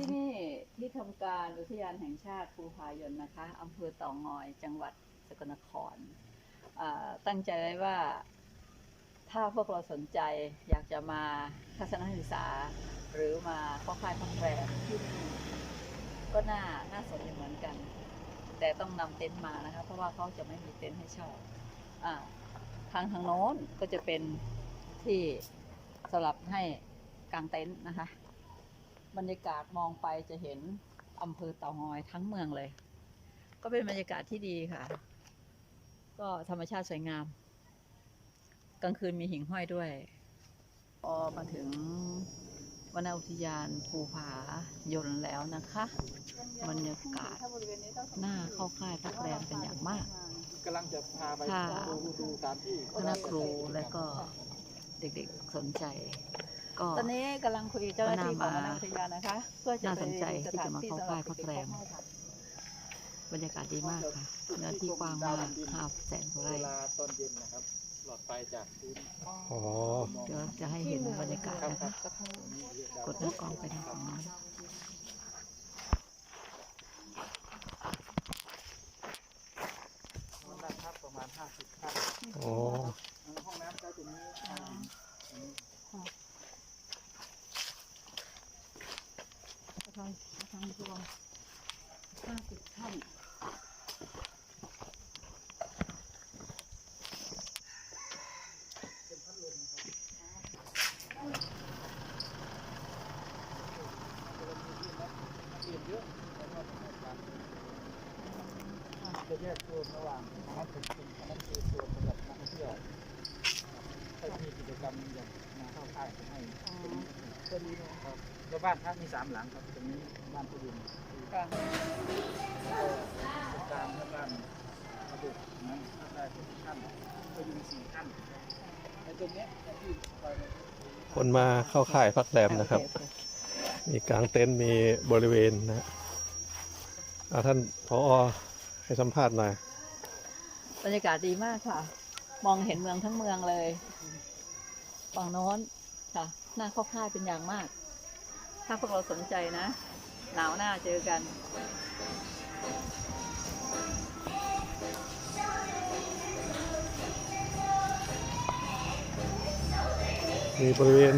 ที่นี่ที่ทำการอุทยานแห่งชาติภูผายนนะคะอำเภอเต่องอยจังหวัดสกลนครตั้งใจไว้ว่าถ้าพวกเราสนใจอยากจะมาทัศนศึกษา หรือมาเข้าค่ายพักแรมที่นี่ก็น่าน่าสนอยู่เหมือนกัน แต่ต้องนำเต็นท์มานะคะเพราะว่าเขาจะไม่มีเต็นท์ให้เช่าอ่าทางทางโน้นก็จะเป็นที่สำหรับให้กางเต็นท์นะคะ บรรยากาศมองไปจะเห็นอำเภอเต่างอยทั้งเมืองเลย ก็เป็นบรรยากาศที่ดีค่ะ ก็ธรรมชาติสวยงาม กลางคืนมีหิ่งห้อยด้วยพอมาถึงวนอุทยานภูผายนแล้วนะคะบรรยากาศน่าเข้าค่ายพักแรมเป็นอย่างมากกำลังจะพาไปค่ะดูดูสถานที่คณะครูและก็เด็กๆสนใจ ก็ ตอนนี้กำลังคุยเจ้าหน้าที่ของวนอุทยานนะคะเพื่อจะน่าไปสนใจดูที่จะมาเข้าค่ายพักแรมบรรยากาศดีมากค่ะเนื้อที่กว้างมากห้าแสนกว่าเวไร่ลาตอนเย็นนะครับ หลอดไฟจากพื้นอ๋อเดี๋ยวจะให้เห็นบรรยากาศนะคะกดหน้ากล้องไปทางฝั่งนู้นนอนได้ครับประมาณห้าสิบท่านอ๋อห้องน้ำใช้ตรงนี้ ห้องทางทางรวมห้าสิบท่านเรียนเยอะแล้วก็ทำงานกันจะแยกโซนระหว่างนักศึกษาอันนั้นคือโซนสำหรับนักท่องเที่ยวถ้ามีกิจกรรมอย่างมาเข้าค่ายจะให้ ก็ดีครับแล้วบ้านพักมีสามหลังครับตรงนี้บ้านผู้ดินค่ะตามบ้านระบบนั้นถ้าได้ทุกท่านก็อยู่สี่ท่านไอ้ตรงนี้ที่ไปคนมาเข้าค่ายพักแรมนะครับ มีกลางเต็นท์มีบริเวณนะอาท่านพอให้สัมภาษณ์หน่อยบรรยากาศดีมากค่ะ มองเห็นเมืองทั้งเมืองเลย ฝั่งโน้นค่ะ น่าเข้าค่ายเป็นอย่างมาก ถ้าพวกเราสนใจนะ หนาวหน้าเจอกันมีบริเวณ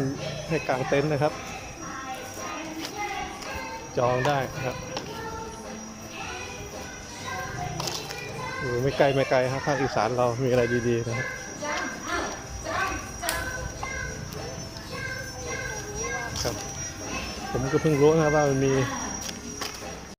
ให้กางเต็นท์นะครับ จองได้ครับอยู่ไม่ไกลไม่ไกลครับภาคอีสานเรามีอะไรดีๆนะครับ ครับ ผมก็เพิ่งรู้นะครับว่ามันมี